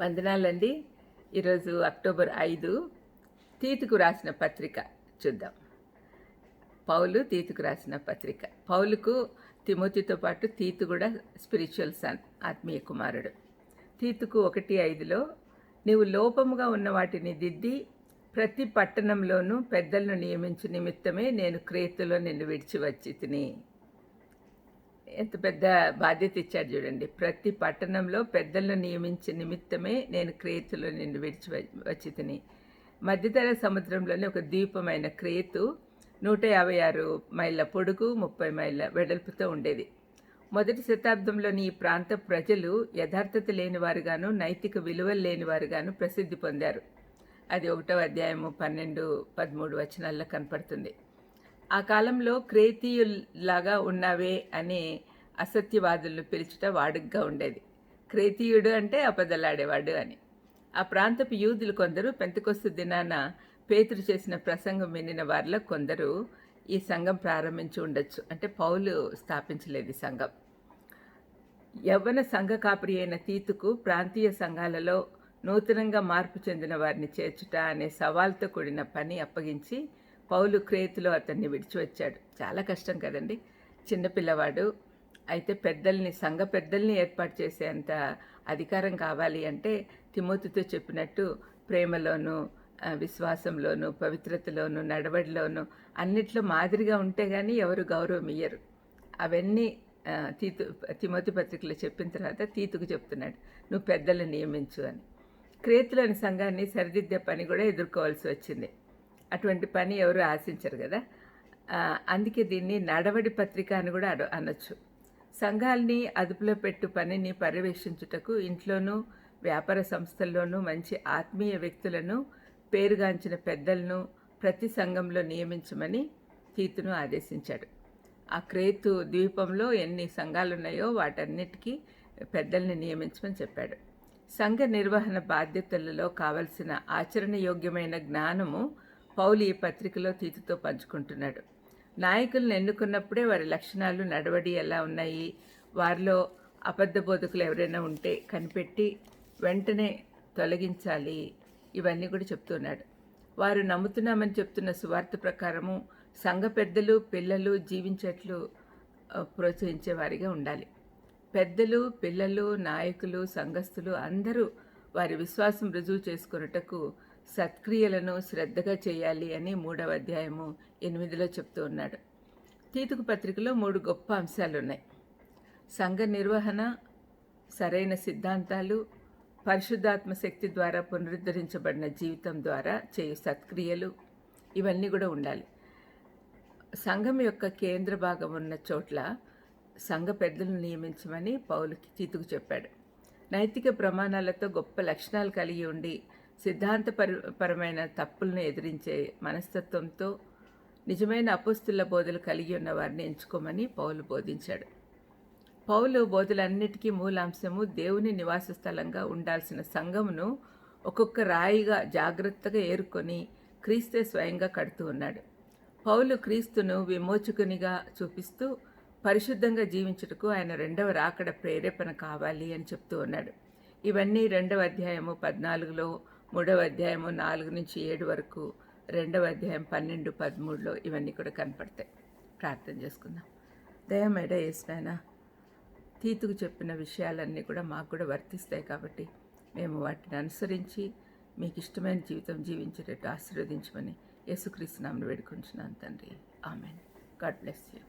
వందనాలండి. ఈరోజు అక్టోబర్ ఐదు తీతుకు రాసిన పత్రిక చూద్దాం. పౌలు తీతుకు రాసిన పత్రిక. పౌలుకు తిమోతితో పాటు తీతు కూడా స్పిరిచువల్ సన్ ఆత్మీయ కుమారుడు. తీతుకు ఒకటి ఐదులో నీవు లోపముగా ఉన్న వాటిని దిద్ది ప్రతి పట్టణంలోనూ పెద్దలను నియమించు నిమిత్తమే నేను క్రేతులో నిన్ను విడిచి వచ్చి తిని ఎంత పెద్ద బాధ్యత ఇచ్చాడు చూడండి. ప్రతి పట్టణంలో పెద్దలను నియమించే నిమిత్తమే నేను క్రేతులో నిన్ను విడిచి వచ్చి తిని. మధ్యతర సముద్రంలోని ఒక ద్వీపమైన క్రేతు నూట యాభై ఆరు మైళ్ళ పొడుగు ముప్పై మైళ్ళ వెడల్పుతో ఉండేది. మొదటి శతాబ్దంలోని ఈ ప్రాంత ప్రజలు యథార్థత లేనివారుగాను నైతిక విలువలు లేనివారుగాను ప్రసిద్ధి పొందారు. అది ఒకటో అధ్యాయము పన్నెండు పదమూడు వచనాల్లో కనపడుతుంది. ఆ కాలంలో క్రేతీయుల్లాగా ఉన్నావే అని అసత్యవాదులను పిలుచుట వాడుగ్గా ఉండేది. క్రేతీయుడు అంటే అపదలాడేవాడు అని. ఆ ప్రాంతపు యూదులు కొందరు పెంతకొస్తు దినాన పేతురు చేసిన ప్రసంగం వినిన వారిలో కొందరు ఈ సంఘం ప్రారంభించి ఉండొచ్చు. అంటే పౌలు స్థాపించలేదు ఈ సంఘం. యవ్వన సంఘ కాపరి అయిన తీతుకు ప్రాంతీయ సంఘాలలో నూతనంగా మార్పు చెందిన వారిని చేర్చుట అనే సవాల్తో కూడిన పని అప్పగించి పౌలు క్రేతులో అతన్ని విడిచి వచ్చాడు చాలా కష్టం కదండి. చిన్నపిల్లవాడు అయితే పెద్దల్ని సంఘ పెద్దల్ని ఏర్పాటు చేసేంత అధికారం కావాలి అంటే తిమోతితో చెప్పినట్టు ప్రేమలోను విశ్వాసంలోనూ విశ్వాసంలోను పవిత్రతలోను నడవడిలోను అన్నిట్లో మాదిరిగా ఉంటే కానీ ఎవరు గౌరవం ఇయ్యరు అవన్నీ తీతు తిమోతి పత్రికలో చెప్పిన తర్వాత తీతుకు చెప్తున్నాడు. నువ్వు పెద్దలను నియమించు అని. క్రేతులోని సంఘాన్ని సరిదిద్దే పని కూడా ఎదుర్కోవాల్సి వచ్చింది. అటువంటి పని ఎవరు ఆశించరు కదా. అందుకే దీన్ని నడవడి పత్రిక అని కూడా అన అనొచ్చు. సంఘాల్ని అదుపులో పెట్టు పనిని పర్యవేక్షించుటకు ఇంట్లోనూ వ్యాపార సంస్థల్లోనూ మంచి ఆత్మీయ వ్యక్తులను పేరుగాంచిన పెద్దలను ప్రతి సంఘంలో నియమించమని తీతును ఆదేశించాడు. ఆ క్రేతు ద్వీపంలో ఎన్ని సంఘాలు ఉన్నాయో వాటన్నిటికీ పెద్దల్ని నియమించమని చెప్పాడు. సంఘ నిర్వహణ బాధ్యతలలో కావలసిన ఆచరణ యోగ్యమైన జ్ఞానము పౌలు ఈ పత్రికలో తీతుతో పంచుకుంటున్నాడు. నాయకులను ఎన్నుకున్నప్పుడే వారి లక్షణాలు నడవడి ఎలా ఉన్నాయి? వారిలో అబద్ధ బోధకులు ఎవరైనా ఉంటే కనిపెట్టి వెంటనే తొలగించాలి. ఇవన్నీ కూడా చెప్తున్నాడు. వారు నమ్ముతున్నామని చెప్తున్న సువార్త ప్రకారము సంఘ పెద్దలు పిల్లలు జీవించట్లు ప్రోత్సహించేవారిగా ఉండాలి. పెద్దలు పిల్లలు నాయకులు సంఘస్థులు అందరూ వారి విశ్వాసం రుజువు చేసుకొనుటకు సత్క్రియలను శ్రద్ధగా చేయాలి అని మూడవ అధ్యాయము ఎనిమిదిలో చెప్తూ ఉన్నాడు. తీతుకు పత్రికలో మూడు గొప్ప అంశాలు ఉన్నాయి సంఘ నిర్వహణ సరైన సిద్ధాంతాలు పరిశుద్ధాత్మ శక్తి ద్వారా పునరుద్ధరించబడిన జీవితం ద్వారా చేయు సత్క్రియలు ఇవన్నీ కూడా ఉండాలి. సంఘం యొక్క కేంద్ర భాగం ఉన్న చోట్ల సంఘ పెద్దలను నియమించమని పౌలుకి తీతుకు చెప్పాడు. నైతిక ప్రమాణాలతో గొప్ప లక్షణాలు కలిగి ఉండి సిద్ధాంతపర పరమైన తప్పులను ఎదిరించే మనస్తత్వంతో నిజమైన అపుస్తుల బోధలు కలిగి ఉన్న వారిని ఎంచుకోమని పౌలు బోధించాడు. పౌలు బోధలన్నిటికీ మూలాంశము దేవుని నివాస స్థలంగా ఉండాల్సిన సంఘమును ఒక్కొక్క రాయిగా జాగ్రత్తగా ఏరుకొని క్రీస్తే స్వయంగా కడుతూ ఉన్నాడు. పౌలు క్రీస్తును విమోచకునిగా చూపిస్తూ పరిశుద్ధంగా జీవించుటకు ఆయన రెండవ రాకడ ప్రేరేపణ కావాలి అని చెప్తూ ఉన్నాడు. ఇవన్నీ రెండవ అధ్యాయము పద్నాలుగులో మూడవ అధ్యాయము నాలుగు నుంచి ఏడు వరకు రెండవ అధ్యాయం పన్నెండు పదమూడులో ఇవన్నీ కూడా కనపడతాయి. ప్రార్థన చేసుకుందాం. దయమేడ ఏసునైనా తీతుకు చెప్పిన విషయాలన్నీ కూడా మాకు కూడా వర్తిస్తాయి కాబట్టి మేము వాటిని అనుసరించి మీకు ఇష్టమైన జీవితం జీవించేటట్టు ఆశీర్వదించమని యేసుక్రీస్తు నామను వేడుకుంటున్నాను తండ్రి. ఆమెన్. God bless you.